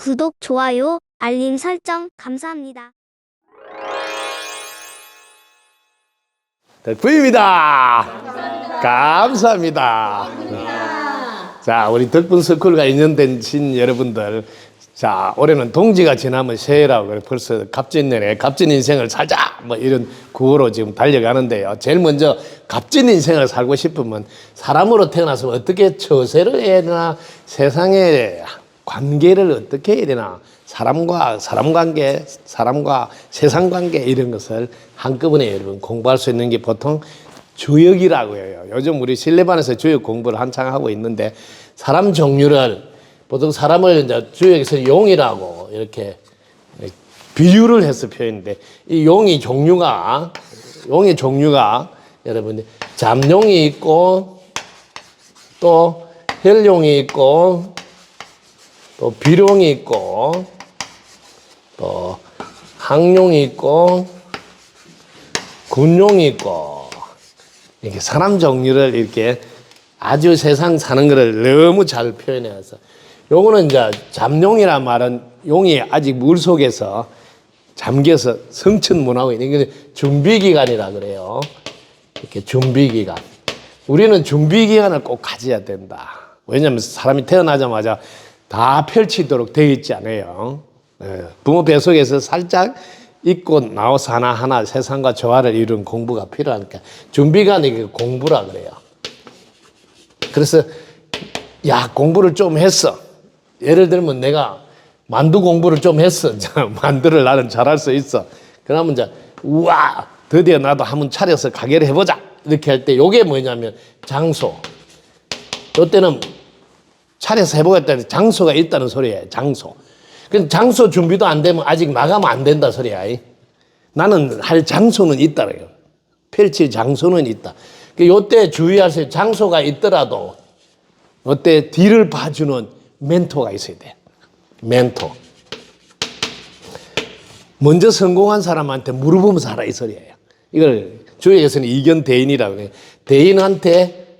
구독, 좋아요, 알림 설정 감사합니다. 덕분입니다. 감사합니다. 자, 우리 덕분 스쿨과 인연된 신 여러분들. 자, 올해는 동지가 지나면 새해라고 그래. 벌써 갑진년에 갑진 인생을 살자! 뭐 이런 구호로 지금 달려가는데요. 제일 먼저 갑진 인생을 살고 싶으면 사람으로 태어나서 어떻게 처세를 해야 되나, 세상에 관계를 어떻게 해야 되나, 사람과 사람 관계, 사람과 세상 관계 이런 것을 한꺼번에 여러분 공부할 수 있는 게 보통 주역이라고 해요. 요즘 우리 실내반에서 주역 공부를 한창 하고 있는데 사람 종류를 보통 사람을 이제 주역에서 용이라고 이렇게 비유를 해서 표현인데 이 용이 종류가 용의 종류가 여러분 잠용이 있고 또 혈용이 있고 또 비룡이 있고 또 항용이 있고 군용이 있고 이렇게 사람 종류를 이렇게 아주 세상 사는 거를 너무 잘 표현해서 요거는 이제 잠용이란 말은 용이 아직 물 속에서 잠겨서 성천문하고 있는 게 준비 기간이라 그래요. 이렇게 준비 기간. 우리는 준비 기간을 꼭 가져야 된다. 왜냐하면 사람이 태어나자마자 다 펼치도록 되어 있지 않아요. 예, 부모 뱃속에서 살짝 잊고 나와서 하나하나 세상과 조화를 이룬 공부가 필요하니까 준비간이 그 공부라 그래요. 그래서 야 공부를 좀 했어. 예를 들면 내가 만두 공부를 좀 했어. 자, 만두를 나는 잘할 수 있어. 그러면 이제 우와 드디어 나도 한번 차려서 가게를 해보자. 이렇게 할때 요게 뭐냐면 장소. 이때는 차려서 해보겠다는 장소가 있다는 소리예요. 장소. 그 장소 준비도 안 되면 아직 나가면 안 된다 소리야. 이. 나는 할 장소는 있다래요. 펼칠 장소는 있다. 그 요때 주의하세요. 장소가 있더라도 어때 뒤를 봐주는 멘토가 있어야 돼. 멘토. 먼저 성공한 사람한테 물어보면서 하라 이 소리예요. 이걸 주의에서는 이견 대인이라고 해요. 대인한테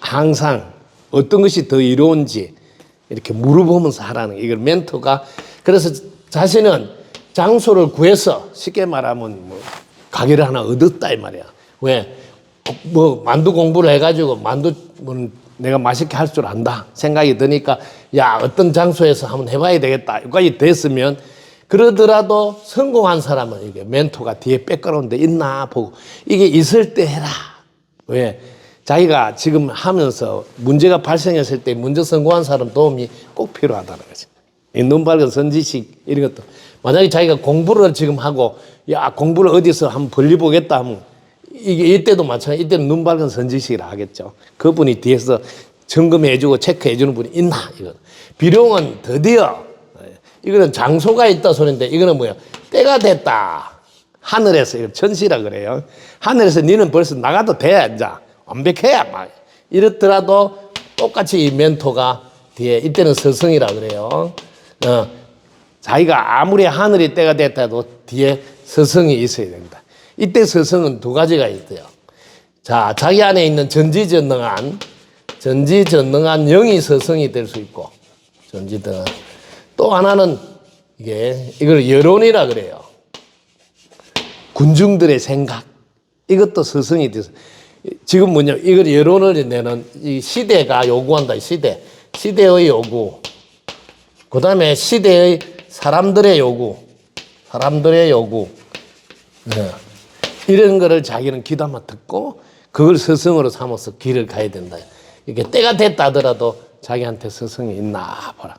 항상 어떤 것이 더 이로운지 이렇게 물어보면서 하라는 거. 이걸 멘토가 그래서 자신은 장소를 구해서 쉽게 말하면 뭐 가게를 하나 얻었다 이 말이야. 왜? 뭐 만두 공부를 해가지고 만두 뭐 내가 맛있게 할 줄 안다 생각이 드니까 야 어떤 장소에서 한번 해봐야 되겠다 여기까지 됐으면 그러더라도 성공한 사람은 이게 멘토가 뒤에 백그라운드 데 있나 보고 이게 있을 때 해라 왜 자기가 지금 하면서 문제가 발생했을 때 문제 성공한 사람 도움이 꼭 필요하다는 이눈 밝은 선지식 이런 것도. 만약에 자기가 공부를 지금 하고 야 공부를 어디서 한번 벌려보겠다 하면 이게 이때도 마찬가지 이때는 눈 밝은 선지식이라 하겠죠. 그분이 뒤에서 점검해주고 체크해주는 분이 있나 이거. 비룡은 드디어 이거는 장소가 있다 소리인데 이거는 뭐야? 때가 됐다. 하늘에서 이거 천시라 그래요. 하늘에서 니는 벌써 나가도 돼 이제 완벽해야 막 이렇더라도 똑같이 이 멘토가 뒤에 이때는 스승이라 그래요. 어, 자기가 아무리 하늘이 때가 됐다 해도 뒤에 스승이 있어야 된다. 이때 스승은 두 가지가 있대요. 자 자기 안에 있는 전지전능한 전지전능한 영이 스승이 될 수 있고 전지전능한. 또 하나는 이게 이걸 여론이라 그래요. 군중들의 생각. 이것도 스승이 돼서 지금 뭐냐 이걸 여론을 내는 이 시대가 요구한다 이 시대. 시대의 요구. 그 다음에 시대의 사람들의 요구. 사람들의 요구. 네. 이런 거를 자기는 귀담아 듣고 그걸 스승으로 삼아서 길을 가야 된다. 이게 때가 됐다 하더라도 자기한테 스승이 있나 보라.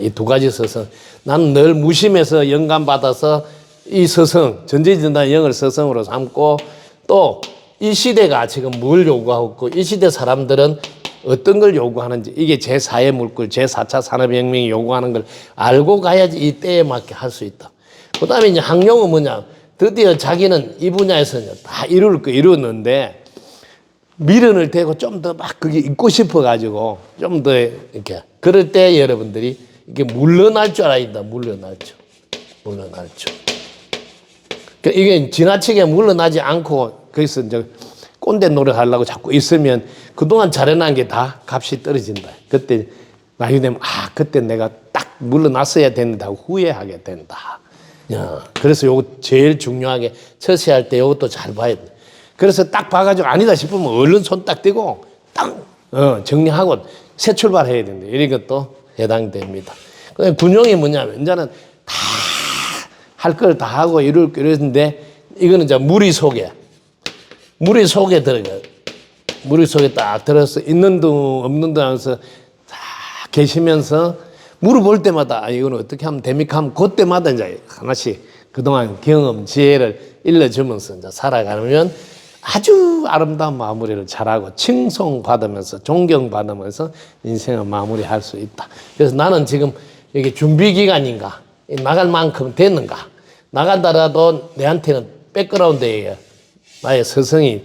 이 두 가지 스승. 나는 늘 무심해서 영감 받아서 이 스승, 전지전단 영을 스승으로 삼고 또 이 시대가 지금 뭘 요구하고 있고 이 시대 사람들은 어떤 걸 요구하는지 이게 제4의 물꿀, 제4차 산업혁명이 요구하는 걸 알고 가야지 이 때에 맞게 할 수 있다. 그 다음에 이제 학령은 뭐냐. 드디어 자기는 이 분야에서는 다 이룰 거 이루었는데 미련을 대고 좀 더 막 그게 있고 싶어가지고 좀 더 이렇게 그럴 때 여러분들이 이게 물러날 줄 알아야 된다. 물러날 줄. 물러날 줄. 그 이게 지나치게 물러나지 않고 거기서 이제 꼰대 노력하려고 자꾸 있으면 그동안 잘해놓은 게다 값이 떨어진다. 그때 나이 되면 아 그때 내가 딱 물러났어야 된다 고 후회하게 된다. 야, 그래서 요거 제일 중요하게 처세할 때 요것도 잘 봐야 돼. 그래서 딱 봐가지고 아니다 싶으면 얼른 손 딱 떼고 딱 어, 정리하고 새 출발해야 된다. 이런 것도 해당됩니다. 근데 군용이 뭐냐면 이제는 다 할 걸 다 하고 이럴 이러는데 이거는 이제 무리 속에 무리 속에 들어가 무리 속에 딱 들어서 있는 둥 없는 둥 하면서 다 계시면서 물어볼 때마다 아, 이거는 어떻게 하면 됩니까? 하면 그때마다 이제 하나씩 그동안 경험 지혜를 일러주면서 이제 살아가면 아주 아름다운 마무리를 잘하고 칭송받으면서 존경받으면서 인생을 마무리할 수 있다. 그래서 나는 지금 이게 준비 기간인가? 나갈 만큼 됐는가? 나간다라도 내한테는 백그라운드에 나의 서성이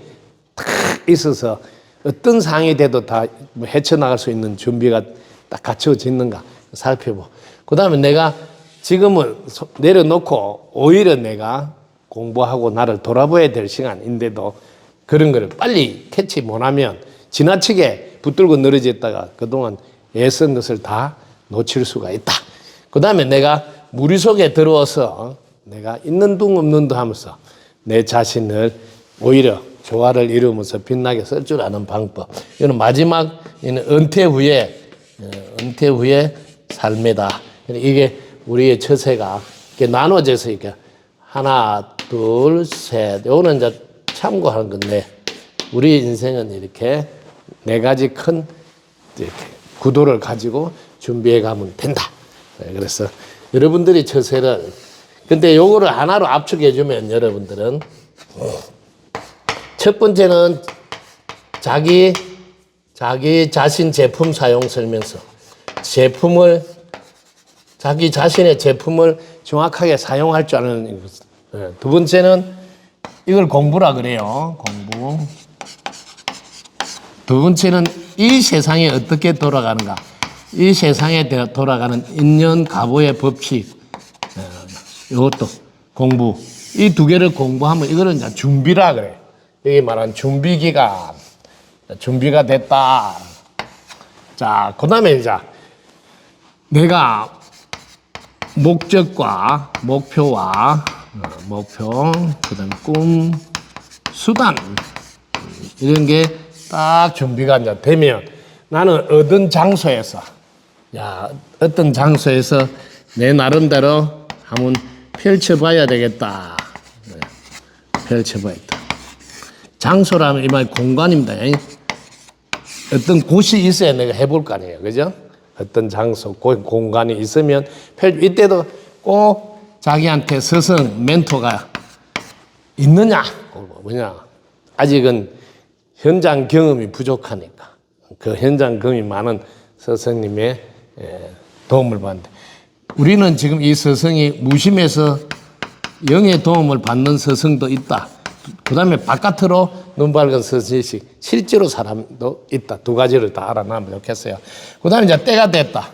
탁 있어서 어떤 상황이 돼도 다뭐 헤쳐나갈 수 있는 준비가 딱 갖춰졌는가 살펴보. 그 다음에 내가 지금은 소- 내려놓고 오히려 내가 공부하고 나를 돌아봐야 될 시간인데도 그런 거를 빨리 캐치 못하면 지나치게 붙들고 늘어졌다가 그동안 애쓴 것을 다 놓칠 수가 있다. 그 다음에 내가 무리 속에 들어와서 내가 있는 둥 없는 둥 하면서 내 자신을 오히려 조화를 이루면서 빛나게 쓸 줄 아는 방법. 이거는 마지막 이는 은퇴 후에 어, 은퇴 후에 삶이다. 이게 우리의 처세가 이렇게 나눠져서 이렇게 하나, 둘, 셋. 요거는 이제 참고하는 건데 우리 인생은 이렇게 네 가지 큰 이렇게 구도를 가지고 준비해 가면 된다. 네, 그래서 여러분들이 처세를 근데 요거를 하나로 압축해 주면 여러분들은 첫 번째는 자기 자기 자신 제품 사용 설명서 제품을 자기 자신의 제품을 정확하게 사용할 줄 아는 것. 예, 두 번째는 이걸 공부라 그래요. 공부. 두 번째는 이 세상이 어떻게 돌아가는가. 이 세상에 대- 돌아가는 인연 가보의 법칙. 예, 이것도 공부. 이 두 개를 공부하면 이거는 준비라 그래. 여기 말한 준비 기간. 준비가 됐다. 자, 그 다음에 이제 내가 목적과 목표와 어, 목표, 그 다음 꿈, 수단 이런 게 딱 준비가 이제 되면 나는 어떤 장소에서 야 어떤 장소에서 내 나름대로 한번 펼쳐봐야 되겠다. 네, 펼쳐봐야겠다. 장소라면 이말 공간입니다. 어떤 곳이 있어야 내가 해볼 거 아니에요. 그죠? 어떤 장소, 고- 공간이 있으면 펼- 이때도 꼭 자기한테 스승, 멘토가 있느냐? 뭐냐? 아직은 현장 경험이 부족하니까 그 현장 경험이 많은 스승님의 예, 도움을 받는데 우리는 지금 이 스승이 무심해서 영의 도움을 받는 스승도 있다. 그 다음에 바깥으로 눈 밝은 스승이 실제로 사람도 있다. 두 가지를 다 알아나면 좋겠어요. 그 다음에 이제 때가 됐다.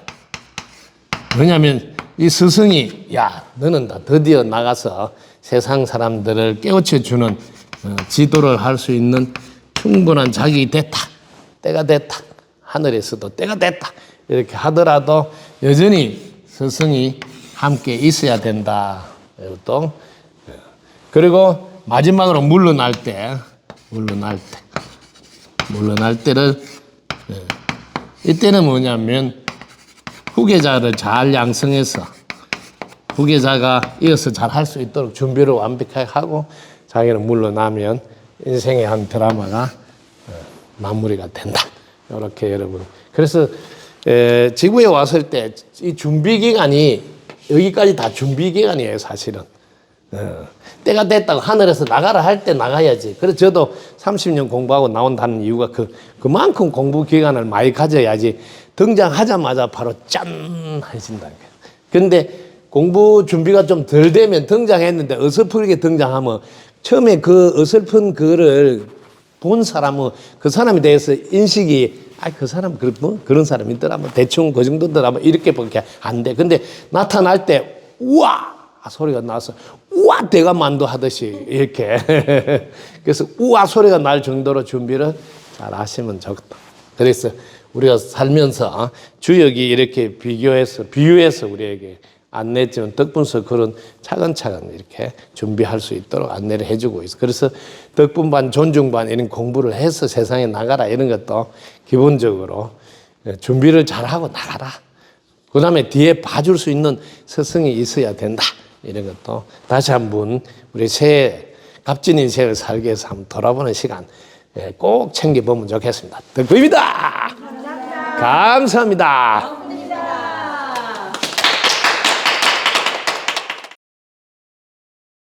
왜냐하면 이 스승이 야 너는 다 드디어 나가서 세상 사람들을 깨우쳐 주는 어, 지도를 할 수 있는 충분한 자격이 됐다 때가 됐다 하늘에서도 때가 됐다 이렇게 하더라도 여전히 스승이 함께 있어야 된다 이것도 예. 그리고 마지막으로 물러날 때 물러날 때 물러날 때를 예. 이때는 뭐냐면 후계자를 잘 양성해서 후계자가 이어서 잘 할 수 있도록 준비를 완벽하게 하고 자기는 물러나면 인생의 한 드라마가 어, 마무리가 된다. 이렇게 여러분. 그래서 에, 지구에 왔을 때 이 준비 기간이 여기까지 다 준비 기간이에요, 사실은. 어, 때가 됐다고 하늘에서 나가라 할 때 나가야지. 그래서 저도 30년 공부하고 나온다는 이유가 그, 그만큼 공부 기간을 많이 가져야지 등장하자마자 바로 짠! 해진다. 근데 공부 준비가 좀 덜 되면 등장했는데 어설프게 등장하면 처음에 그 어설픈 그거를 본 사람은 그 사람에 대해서 인식이 아 그 사람 그 뭐 그런 사람 있더라 뭐 대충 그 정도더라 뭐 이렇게 밖에 안 돼. 근데 나타날 때 우와 소리가 나서 우와 대가 만두 하듯이 이렇게 그래서 우와 소리가 날 정도로 준비를 잘 하시면 좋겠다. 그래서 우리가 살면서 주역이 이렇게 비교해서 비유해서 우리에게 안내했지만 덕분서 그런 차근차근 이렇게 준비할 수 있도록 안내를 해주고 있어. 그래서 덕분반, 존중반 이런 공부를 해서 세상에 나가라 이런 것도 기본적으로 예, 준비를 잘하고 나가라. 그 다음에 뒤에 봐줄 수 있는 스승이 있어야 된다. 이런 것도 다시 한번 우리 새해 값진 인생을 살기 위해서 한번 돌아보는 시간 예, 꼭 챙겨보면 좋겠습니다. 덕분입니다. 감사합니다.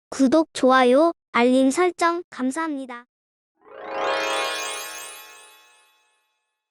구독, 좋아요, 알림 설정 감사합니다.